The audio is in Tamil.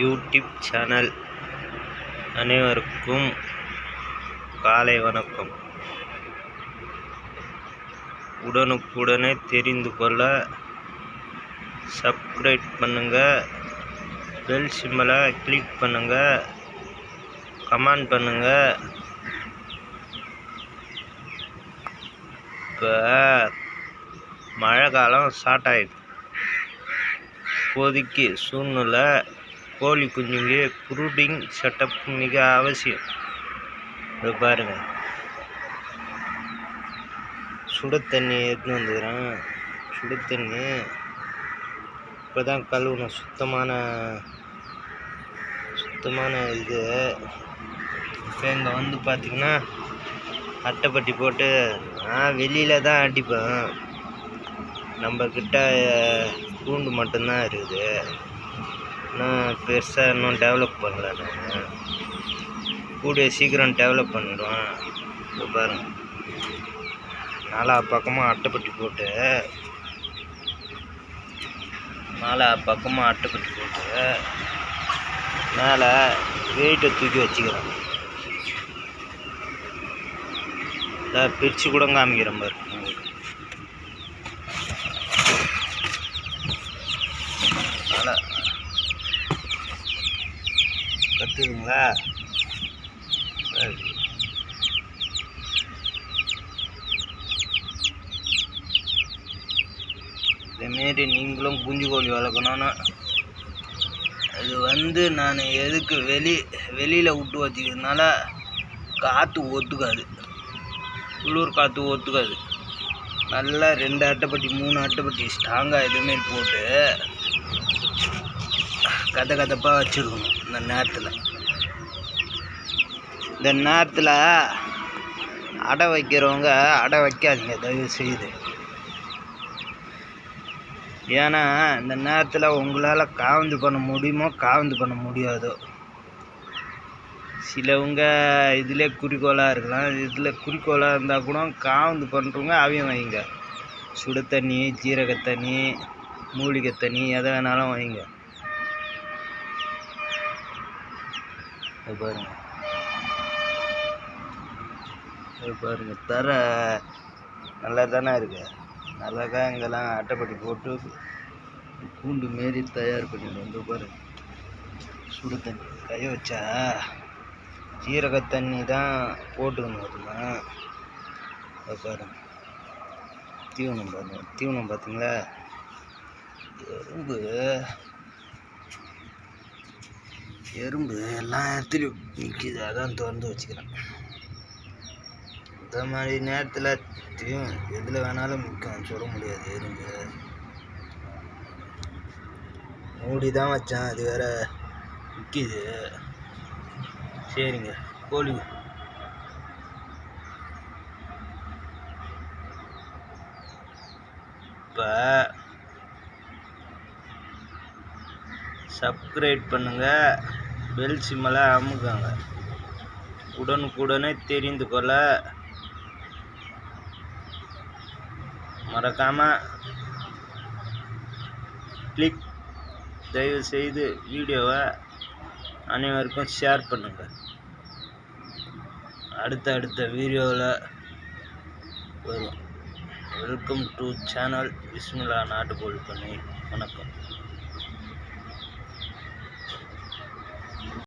யூடியூப் சேனல் அனைவருக்கும் காலை வணக்கம். உடனுக்குடனே தெரிந்து கொள்ள சப்ஸ்கிரைப் பண்ணுங்கள் பெல் சிம்மலை கிளிக் பண்ணுங்கள் கமெண்ட் பண்ணுங்கள் இப்போ மழை காலம் ஸ்டார்ட் ஆகிடுது இப்போதைக்கு சூழ்நிலை கோழி குஞ்சுங்க ப்ரூடிங் செட்டப் மிக அவசியம். இது பாருங்கள் சுட தண்ணி எடுத்துன்னு வந்துக்கிறேன். சுட தண்ணி. இப்போ தான் கழுவுனேன் சுத்தமான சுத்தமான இது. இப்போ இங்கே வந்து பார்த்திங்கன்னா அட்டைப்பட்டி போட்டு நான் வெளியில் தான் அடிப்பேன். நம்மக்கிட்ட கூண்டு மட்டும்தான் இருக்குது. இன்னும் பெருசாக இன்னும் டெவலப் பண்ணல. நான் கூடிய சீக்கிரம் டெவலப் பண்ணிடுவேன். இப்போ பாருங்க. நாலா பக்கமாக அட்டைப்பட்டி போட்டு நாலா பக்கமாக அட்டைப்பட்டி போட்டு மேலே வெயிட்டை தூக்கி வச்சுக்கிறேன். பிரித்து கூட காமிக்கிறேன் பாரு உங்களுக்கு நல்லா கத்துதுங்களா சரி. இதேமாரி நீங்களும் குஞ்சு கோழி வளர்க்கணும்னா. அது வந்து நான் எதுக்கு வெளி வெளியில் விட்டு வச்சுக்கிறதுனால காற்று ஒத்துக்காது. உள்ளூர் காற்று ஒத்துக்காது. நல்லா ரெண்டு அட்டைப்பட்டி மூணு அட்டைப்பட்டி ஸ்ட்ராங்காக இதுமாரி போட்டு கதை கதப்பாக வச்சுருக்கணும் இந்த நேரத்தில். இந்த நேரத்தில் அடை வைக்கிறவங்க அடை வைக்காதீங்க தயவு செய்து ஏன்னா இந்த நேரத்தில் உங்களால் காவந்து பண்ண முடியுமோ காவந்து பண்ண முடியாதோ. சிலவங்க இதிலே குறிக்கோளாக இருக்கலாம். இதில் குறிக்கோளாக இருந்தால் கூட காவந்து பண்ணுறவங்க அவையும் வைங்க. சுடு தண்ணி ஜீரக தண்ணி மூலிகை தண்ணி எதை வேணாலும் வைங்க. இது பாருங்க. அது பாருங்க. தர நல்லா தானே இருக்கு. அழகாக இங்கெல்லாம் அட்டைப்பட்டி போட்டு கூண்டு மாரி தயார் பண்ணிட்டு வந்து பாருங்க. சுடு தண்ணி. கைய வச்சா ஜீரக தண்ணி தான் போட்டுக்கணும் அதுமா. அதை பாருங்க. தீவனம் பாருங்க. தீவனம் பார்த்தீங்களா எறும்பு. எறும்பு எல்லா இடத்துலையும் நிற்கிது அதான் திறந்து வச்சுக்கிறேன். இந்த மாதிரி நேரத்தில் தீவனம் எதில் வேணாலும் நிற்கும் சொல்ல முடியாது எறும்பு. மூடி தான் வச்சேன். அது வேற நிற்கிது சரிங்க. கோழி. இப்போ சப்ஸ்கிரைப் பண்ணுங்கள் பெல் சிம்மெல்லாம் அமுக்குங்க உடனுக்குடனே தெரிந்து கொள்ள மறக்காம கிளிக் தயவு செய்து வீடியோவை அனைவருக்கும் ஷேர் பண்ணுங்கள் அடுத்த அடுத்த வீடியோவில் வரும். வெல்கம் டு சேனல் விஸ்மிலா நாட்டுக்கோழி பண்ணி. வணக்கம்.